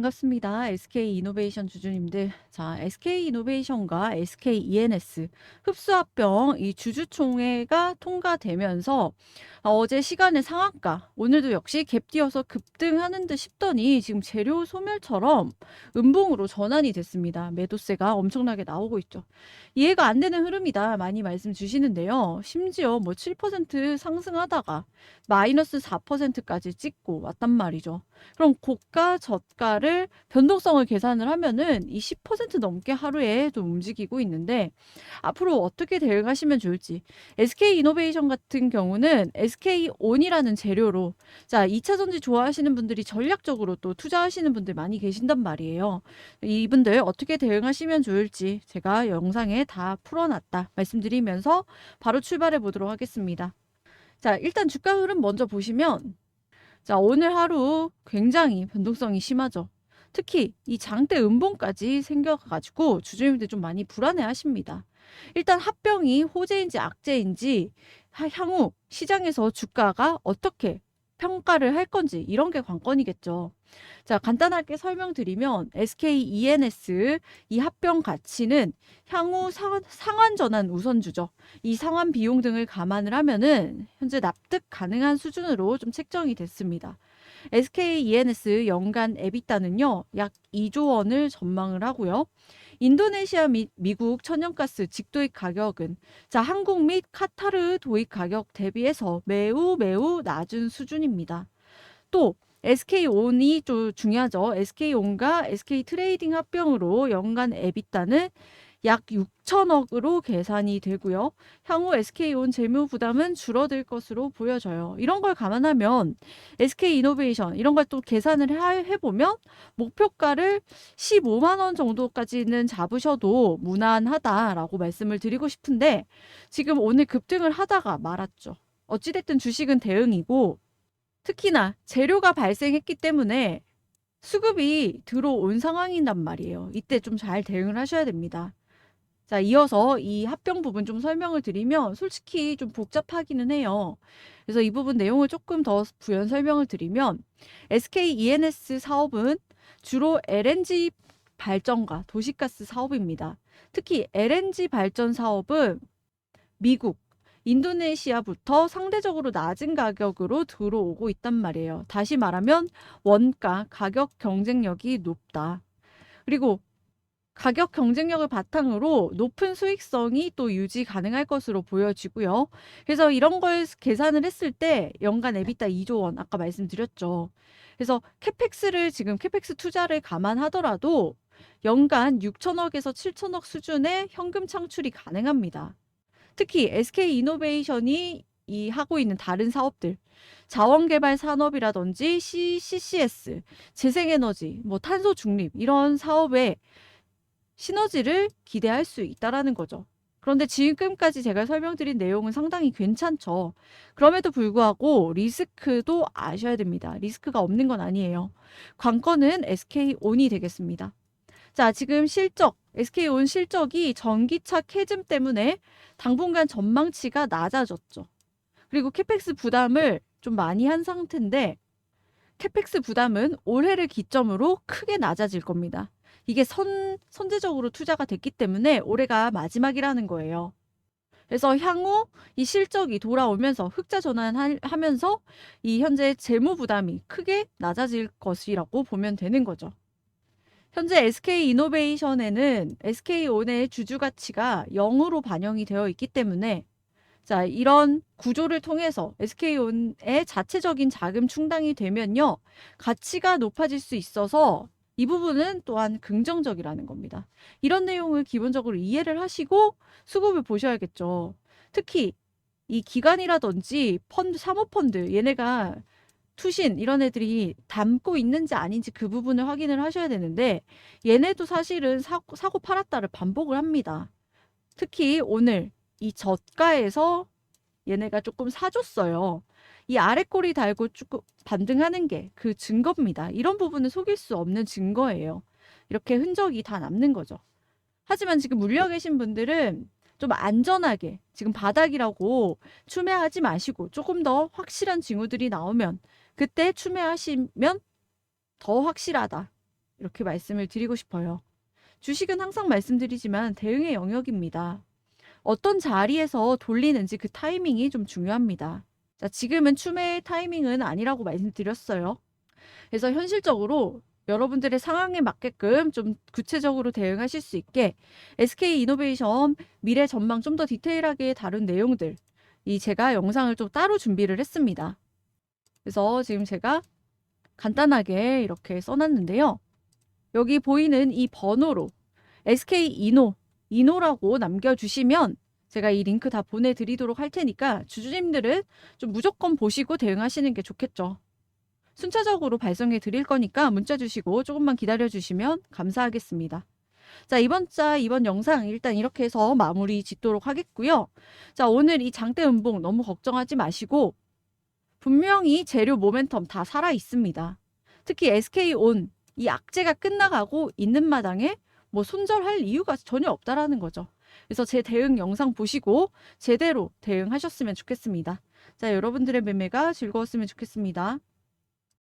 반갑습니다. SK 이노베이션 주주님들. 자, SK 이노베이션과 SK ENS 흡수합병 이 주주총회가 통과되면서 아, 어제 시간의 상한가, 오늘도 역시 갭 뛰어서 급등하는 듯 싶더니 지금 재료 소멸처럼 음봉으로 전환이 됐습니다. 매도세가 엄청나게 나오고 있죠. 이해가 안 되는 흐름이다. 많이 말씀 주시는데요. 심지어 뭐 7% 상승하다가 마이너스 4%까지 찍고 왔단 말이죠. 그럼 고가, 저가를 변동성을 계산을 하면은 이 10% 넘게 하루에 좀 움직이고 있는데 앞으로 어떻게 대응하시면 좋을지 SK 이노베이션 같은 경우는 SK 온이라는 재료로 자 2차 전지 좋아하시는 분들이 전략적으로 또 투자하시는 분들 많이 계신단 말이에요. 이분들 어떻게 대응하시면 좋을지 제가 영상에 다 풀어놨다 말씀드리면서 바로 출발해 보도록 하겠습니다. 자 일단 주가 흐름 먼저 보시면 자, 오늘 하루 굉장히 변동성이 심하죠. 특히 이 장대 음봉까지 생겨가지고 주주님들 좀 많이 불안해 하십니다. 일단 합병이 호재인지 악재인지 하- 향후 시장에서 주가가 어떻게 평가를 할 건지 이런 게 관건이겠죠. 자, 간단하게 설명드리면 SK ENS 이 합병 가치는 향후 상, 상환 전환 우선주죠. 이 상환 비용 등을 감안을 하면은 현재 납득 가능한 수준으로 좀 책정이 됐습니다. SK ENS 연간 에비타는요, 약 2조 원을 전망을 하고요. 인도네시아 및 미국 천연가스 직도입 가격은 자, 한국 및 카타르 도입 가격 대비해서 매우 매우 낮은 수준입니다. 또 SK온이 좀 중요하죠. SK온과 SK 트레이딩 합병으로 연간 에비타는 약 6천억으로 계산이 되고요. 향후 SK온 재무 부담은 줄어들 것으로 보여져요. 이런 걸 감안하면 SK 이노베이션 이런 걸 또 계산을 하- 해보면 목표가를 15만 원 정도까지는 잡으셔도 무난하다라고 말씀을 드리고 싶은데 지금 오늘 급등을 하다가 말았죠. 어찌됐든 주식은 대응이고 특히나 재료가 발생했기 때문에 수급이 들어온 상황이란 말이에요. 이때 좀 잘 대응을 하셔야 됩니다. 자, 이어서 이 합병 부분 좀 설명을 드리면 솔직히 좀 복잡하기는 해요. 그래서 이 부분 내용을 조금 더 부연 설명을 드리면 SK ENS 사업은 주로 LNG 발전과 도시가스 사업입니다. 특히 LNG 발전 사업은 미국, 인도네시아부터 상대적으로 낮은 가격으로 들어오고 있단 말이에요. 다시 말하면 원가, 가격 경쟁력이 높다. 그리고 가격 경쟁력을 바탕으로 높은 수익성이 또 유지 가능할 것으로 보여지고요. 그래서 이런 걸 계산을 했을 때 연간 에비타 2조 원 아까 말씀드렸죠. 그래서 캐펙스를 지금 캐펙스 투자를 감안하더라도 연간 6천억에서 7천억 수준의 현금 창출이 가능합니다. 특히 SK 이노베이션이 이 하고 있는 다른 사업들 자원개발 산업이라든지 CCS, 재생에너지, 뭐 탄소 중립 이런 사업에 시너지를 기대할 수 있다라는 거죠. 그런데 지금까지 제가 설명드린 내용은 상당히 괜찮죠. 그럼에도 불구하고 리스크도 아셔야 됩니다. 리스크가 없는 건 아니에요. 관건은 SK온이 되겠습니다. 자, 지금 실적, SK온 실적이 전기차 캐즘 때문에 당분간 전망치가 낮아졌죠. 그리고 캐펙스 부담을 좀 많이 한 상태인데 캐펙스 부담은 올해를 기점으로 크게 낮아질 겁니다. 이게 선, 선제적으로 투자가 됐기 때문에 올해가 마지막이라는 거예요. 그래서 향후 이 실적이 돌아오면서 흑자 전환하면서 이 현재 재무 부담이 크게 낮아질 것이라고 보면 되는 거죠. 현재 SK 이노베이션에는 SK온의 주주 가치가 0으로 반영이 되어 있기 때문에 자, 이런 구조를 통해서 SK온의 자체적인 자금 충당이 되면요. 가치가 높아질 수 있어서 이 부분은 또한 긍정적이라는 겁니다. 이런 내용을 기본적으로 이해를 하시고 수급을 보셔야겠죠. 특히 이 기관이라든지 펀드, 사모펀드 얘네가 투신 이런 애들이 담고 있는지 아닌지 그 부분을 확인을 하셔야 되는데 얘네도 사실은 사고, 사고 팔았다를 반복을 합니다. 특히 오늘 이 저가에서 얘네가 조금 사줬어요. 이 아래 꼬리 달고 조금 반등하는 게 그 증거입니다. 이런 부분은 속일 수 없는 증거예요. 이렇게 흔적이 다 남는 거죠. 하지만 지금 물려 계신 분들은 좀 안전하게 지금 바닥이라고 추매하지 마시고 조금 더 확실한 징후들이 나오면 그때 추매하시면 더 확실하다. 이렇게 말씀을 드리고 싶어요. 주식은 항상 말씀드리지만 대응의 영역입니다. 어떤 자리에서 돌리는지 그 타이밍이 좀 중요합니다. 자, 지금은 추매의 타이밍은 아니라고 말씀드렸어요. 그래서 현실적으로 여러분들의 상황에 맞게끔 좀 구체적으로 대응하실 수 있게 SK 이노베이션 미래 전망 좀 더 디테일하게 다룬 내용들 이 제가 영상을 좀 따로 준비를 했습니다. 그래서 지금 제가 간단하게 이렇게 써놨는데요. 여기 보이는 이 번호로 SK 이노 이노라고 남겨주시면 제가 이 링크 다 보내드리도록 할 테니까 주주님들은 좀 무조건 보시고 대응하시는 게 좋겠죠. 순차적으로 발송해 드릴 거니까 문자 주시고 조금만 기다려 주시면 감사하겠습니다. 자, 이번 자, 이번 영상 일단 이렇게 해서 마무리 짓도록 하겠고요. 자, 오늘 이 장대 음봉 너무 걱정하지 마시고 분명히 재료 모멘텀 다 살아 있습니다. 특히 SK온 이 악재가 끝나가고 있는 마당에 뭐 손절할 이유가 전혀 없다라는 거죠. 그래서 제 대응 영상 보시고 제대로 대응하셨으면 좋겠습니다. 자, 여러분들의 매매가 즐거웠으면 좋겠습니다.